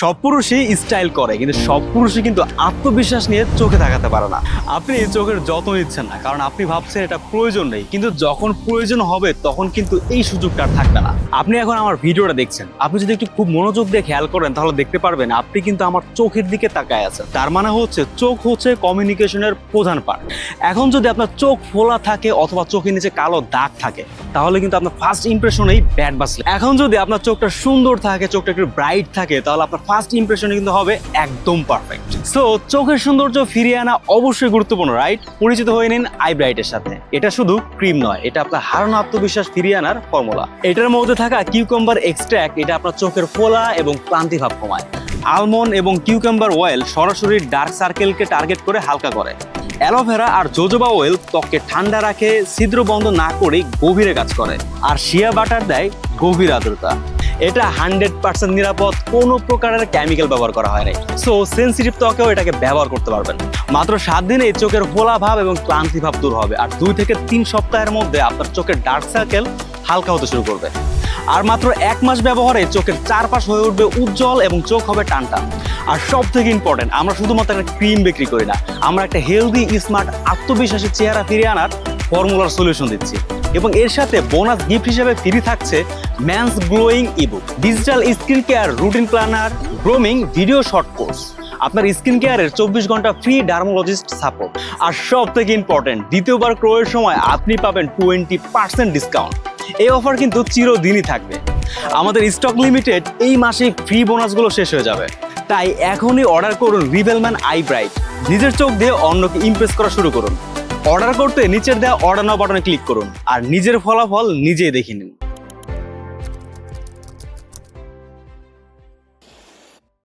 সব পুরুষই স্টাইল করে, কিন্তু সব পুরুষই কিন্তু আত্মবিশ্বাস নিয়ে চোখে তাকাতে পারে না। আপনি চোখের যত্ন নিচ্ছেন না, কারণ আপনি ভাবছেন এটা প্রয়োজন নেই, কিন্তু যখন প্রয়োজন হবে তখন কিন্তু এই সুযোগটা আর থাকবে না। আপনি এখন আমার ভিডিওটা দেখছেন, আপনি যদি একটু খুব মনোযোগ দিয়ে খেয়াল করেন তাহলে দেখতে পারবেন আপনি কিন্তু আমার চোখের দিকে তাকায় আছেন। তার মানে হচ্ছে চোখ হচ্ছে কমিউনিকেশনের প্রধান পার্ট এখন যদি আপনার চোখ ফোলা থাকে অথবা চোখের নিচে কালো দাগ থাকে, তাহলে কিন্তু আপনার ফার্স্ট ইমপ্রেশনেই ব্যাড বাসলে এখন যদি আপনার চোখটা সুন্দর থাকে, চোখটা একটু ব্রাইট থাকে, তাহলে আপনার ফার্স্ট ইমপ্রেশনে কিন্তু হবে একদম পারফেক্ট। সো, চোখের সৌন্দর্য ফিরিয়ে আনা অবশ্যই গুরুত্বপূর্ণ, রাইট? পরিচিত হয়ে নিন আইব্রাইটের সাথে। এটা শুধু ক্রিম নয়, এটা আপনার হারানো আত্মবিশ্বাস ফিরিয়ে আনার ফর্মুলা। এটার মধ্যে থাকা কিউকম্বার এক্সট্র্যাক্ট, এটা আপনার চোখের ফোলা এবং ক্লান্তি ভাব কমায়। আলমন্ড এবং কিউকাম্বার অয়েল সরাসরি ডার্ক সার্কেলকে টার্গেট করে হালকা করে। অ্যালোভেরা আর জোজোবা অয়েল ত্বককে ঠান্ডা রাখে, ছিদ্র বন্ধ না করে গভীরে কাজ করে, আর শিয়া বাটার দেয় গভীর আর্দ্রতা। এটা হান্ড্রেড পার্সেন্ট নিরাপদ, কোনো প্রকারের কেমিক্যাল ব্যবহার করা হয় নাই। সো সেন্সিটিভ ত্বকেও এটাকে ব্যবহার করতে পারবেন। মাত্র সাত দিনে চোখের ফোলা ভাব এবং ক্লান্তি ভাব দূর হবে, আর দুই থেকে তিন সপ্তাহের মধ্যে আপনার চোখের ডার্ক সার্কেল হালকা হতে শুরু করবে। আর মাত্র এক মাস ব্যবহারে চোখের চারপাশ হয়ে উঠবে উজ্জ্বল এবং চোখ হবে টানটা আর সব থেকে ইম্পর্টেন্ট আমরা শুধুমাত্র একটা ক্রিম বিক্রি করি না, আমরা একটা হেলদি স্মার্ট আত্মবিশ্বাসী চেহারা ফিরে আনার ফর্মুলার সলিউশন দিচ্ছি। এবং এর সাথে বোনাস গিফট হিসেবে ফ্রি থাকছে men's glowing ebook digital skin care routine planner grooming video short course আপনার স্কিন কেয়ারের চব্বিশ ঘণ্টা ফ্রি ডার্মোলজিস্ট সাপোর্ট আর সব থেকে ইম্পর্টেন্ট দ্বিতীয়বার ক্রয়ের সময় আপনি পাবেন টোয়েন্টি পার্সেন্ট ডিসকাউন্ট এই অফার কিন্তু চিরদিনই থাকবে। আমাদের স্টক লিমিটেড এই মাসে ফ্রি বোনাসগুলো শেষ হয়ে যাবে। তাই এখনই অর্ডার করুন রিভেলম্যান আই ব্রাইট নিজের চোখ দিয়ে অন্যকে ইমপ্রেস করা শুরু করুন। অর্ডার করতে নিচের দেওয়া অর্ডার নাও বাটনে ক্লিক করুন। আর নিজের ফলাফল নিজেই দেখে নিন।